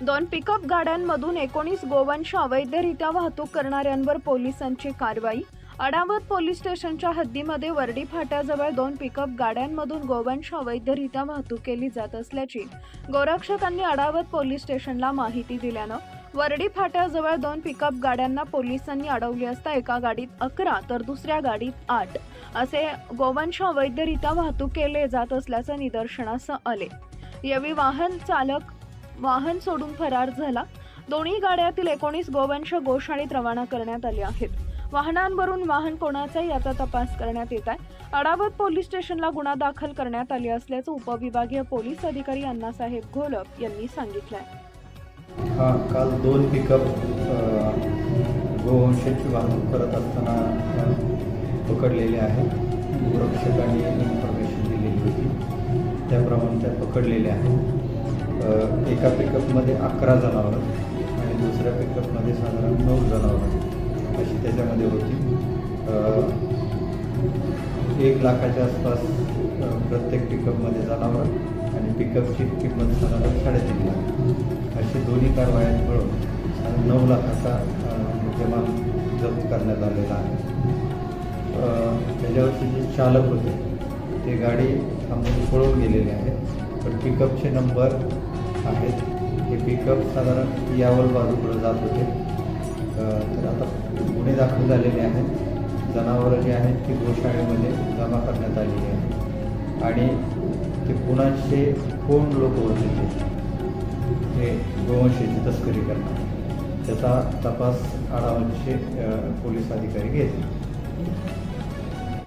दोन पिकअप गाड्यांमधून एकोणीस गोवंश अवैधरित्या वाहतूक करणाऱ्यांवर पोलिसांची कारवाई. अडावत पोलीस स्टेशनच्या हद्दीमध्ये वर्डी फाट्याजवळ दोन पिकअप गाड्यांमधून गोवंश अवैधरित्या वाहतूक केली जात असल्याची गोरक्षकांनी अडावत पोलीस स्टेशनला माहिती दिल्यानं वर्डी फाट्याजवळ दोन पिकअप गाड्यांना पोलिसांनी अडवली असता एका गाडीत अकरा तर दुसऱ्या गाडीत आठ असे गोवंश अवैधरित्या वाहतूक केले जात असल्याचं निदर्शनास आले. यावेळी वाहन चालक वाहन सोडून फरार झाला. दोन्ही गाड्यातील एकोणीस गोवंश गोशाळेत रवाना करण्यात आले आहेत. वाहनांवरून वाहन कोणाचा याचा तपास करण्यात येत आहे. अडावत पोलीस स्टेशनला गुन्हा दाखल करण्यात आले असल्याचं उपविभागीय पोलीस अधिकारी अण्णासाहेब घोलप यांनी सांगितलंय. हा काल दोन पिकअप गोवंशाची वाहतूक करत असताना पकडलेले आहेत सुरक्षकांनी इन्फॉर्मेशन दिलेली होती. त्याप्रमाणे त्या पकडलेल्या आहेत. एका पिकअपमध्ये अकरा जनावरं आणि दुसऱ्या पिकअपमध्ये साधारण नऊ जनावरं अशी त्याच्यामध्ये होती. एक लाखाच्या आसपास प्रत्येक पिकअपमध्ये जनावरं आणि पिकअपची किंमत साधारण साडेतीन लाख अशी दोन्ही कारवाया मिळून नऊ लाखाचा मुद्देमाल जप्त करण्यात आलेला आहे. त्याच्यावरचे जे चालक होते ते गाडी थांबून पळून गेलेले आहेत. पण पिकअपचे नंबर आहेत. हे पिकअप साधारण यावर बाजूकडे जात होते. तर आता गुन्हे दाखल झालेले आहेत. जनावरं जी आहेत ती गोशाळेमध्ये जमा करण्यात आलेली आहेत. आणि ते कुणाचे कोण लोक होते ते? हे गोवंशाची तस्करी करणार त्याचा तपास आढावांचे पोलीस अधिकारी घेतले.